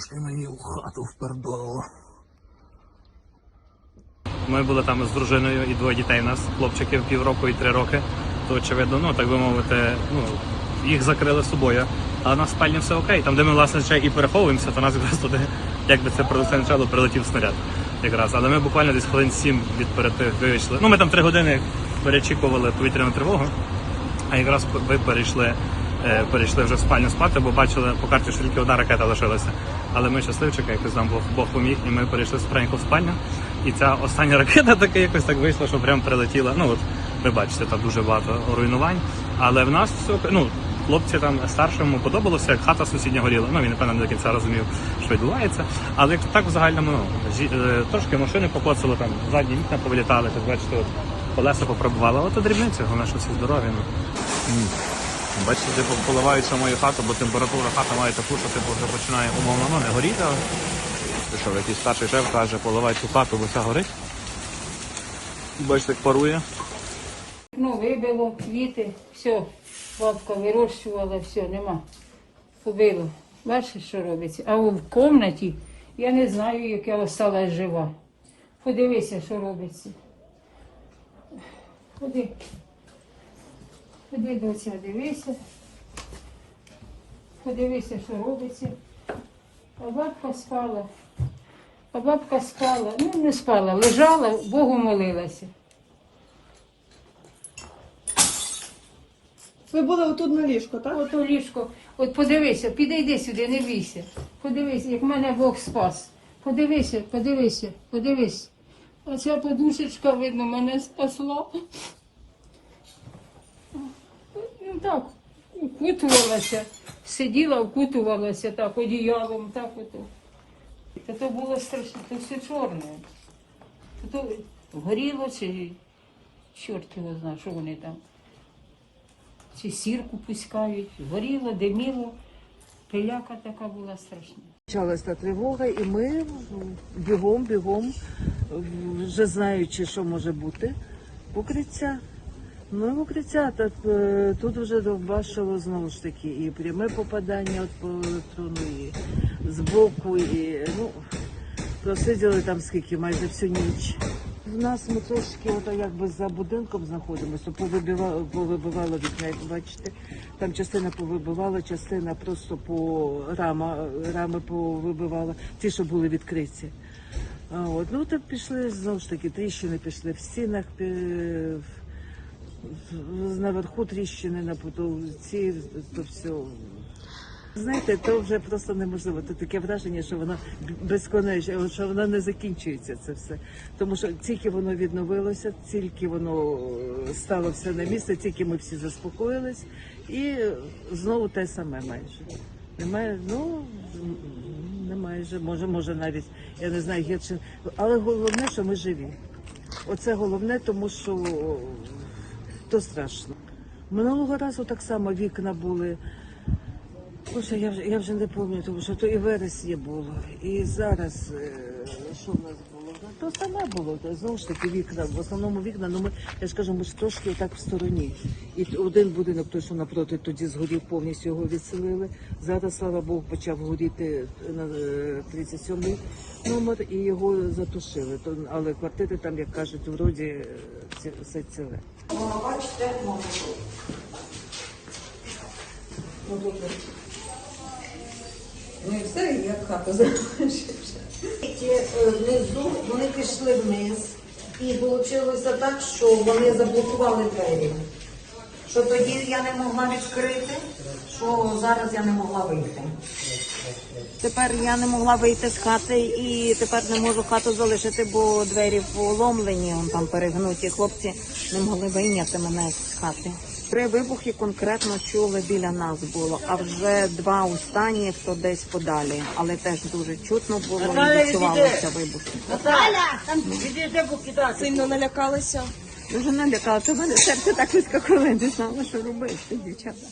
Трошки мені в хату впердолило. Ми були там з дружиною і двоє дітей у нас, хлопчиків півроку і три роки. То очевидно, ну так би мовити, ну їх закрили собою. А на спальні все окей. Там, де ми власне ще і переховуємося, то нас якраз туди, як би це продуцентчало, прилетів снаряд. Якраз. Але ми буквально десь хвилин сім від перед тих вийшли. Ну ми там три години перечікували повітряну тривогу, а якраз ви перейшли. Е, Перейшли вже в спальню спати, бо бачили по карті, що тільки одна ракета лишилася. Але ми щасливчики, якось нам Бог, Бог поміг, і ми перейшли спренько в спальню. І ця остання ракета таки якось так вийшла, що прям прилетіла. Ну от ви бачите, там дуже багато руйнувань. Але в нас все ну, хлопці там старшому подобалося, як хата сусідня горіла. Ну він напевно не до кінця розумів, що відбувається. Але так в загальному ну, е, трошки машини покоцало, там задні вікна повилітали, так бачите, от колеса попробували. От дрібниці, головне, що всі здорові. Ну. Бачите, типу, поливаються мою хату, бо температура хати має таку, що типу вже починає умовно ну, не горіти. Ти що, якийсь старший шеф каже, поливай цю хату, бо вся горить. Бачите, як парує. Ну, вибило, квіти, все, бабка вирощувала, все, нема. Побило. Бачиш, що робиться? А в кімнаті я не знаю, як я осталась жива. Подивися, що робиться. Ходи. Ходи, доця, дивися. Подивися, що робиться. А бабка спала. А бабка спала. Ну, не спала, лежала, Богу молилася. Ви були отут на ліжку, так? От у ліжко, от подивися, підійди сюди, не бійся. Подивися, як мене Бог спас. Подивися, подивися, подивись. Оця подушечка, видно, мене спасла. Так, укутувалася, сиділа, вкутувалася так, одіялом, так ото. Та то було страшно, то все чорне. То, то горіло чи чорт його знає, що вони там чи сірку пускають, горіло, диміло. Пиляка така була страшна. Почалася тривога, і ми бігом, бігом, вже знаючи, що може бути, в укриття. Ну, в укриття так, тут вже довбашило знову ж таки і пряме попадання от по електрону, і збоку, і ну, просиділи там скільки, майже всю ніч. В нас ми трошки ото якби за будинком знаходимося, повибивало, повибивало вікна, як бачите. Там частина повибивала, частина просто по рама, рами повибивала, ті, що були відкриті. От, ну так пішли знову ж таки, тріщини пішли в стінах, в- наверху тріщини на потолці, то все. Знаєте, то вже просто неможливо. Це таке враження, що воно безконечно, що воно не закінчується це все. Тому що тільки воно відновилося, тільки воно е, стало все на місце, тільки ми всі заспокоїлись, і знову те саме майже. Немає, ну не майже, може, може навіть я не знаю гірше. Але головне, що ми живі. Оце головне, тому що то страшно. Минулого разу так само вікна були. Боже, я вже я вже не пам'ятаю, тому що то і вересні було, і зараз е, що в нас То саме було, знову ж таки вікна. В основному вікна, ну ми я ж кажу, ми ж трошки так в стороні. І один будинок, той, що напроти, тоді згорів, повністю його відселили. Зараз, слава Богу, почав горіти на е, 37-й номер і його затушили. То, але квартири там, як кажуть, вроді е, ці- все ціле. Ну і все, і як хата закінчився. Е, Внизу вони пішли вниз, і вийшло так, що вони заблокували двері. Що тоді я не могла відкрити, що зараз я не могла вийти. Тепер я не могла вийти з хати і тепер не можу хату залишити, бо двері поломлені, он там перегнуті. Хлопці не могли вийняти мене з хати. Три вибухи конкретно чули біля нас було, а вже два останні, хто десь подалі, але теж дуже чутно було і відчувалися вибухи. Сильно налякалися. Дуже налякала, то в мене серце так вискакало, не знала, що робити, дівчата.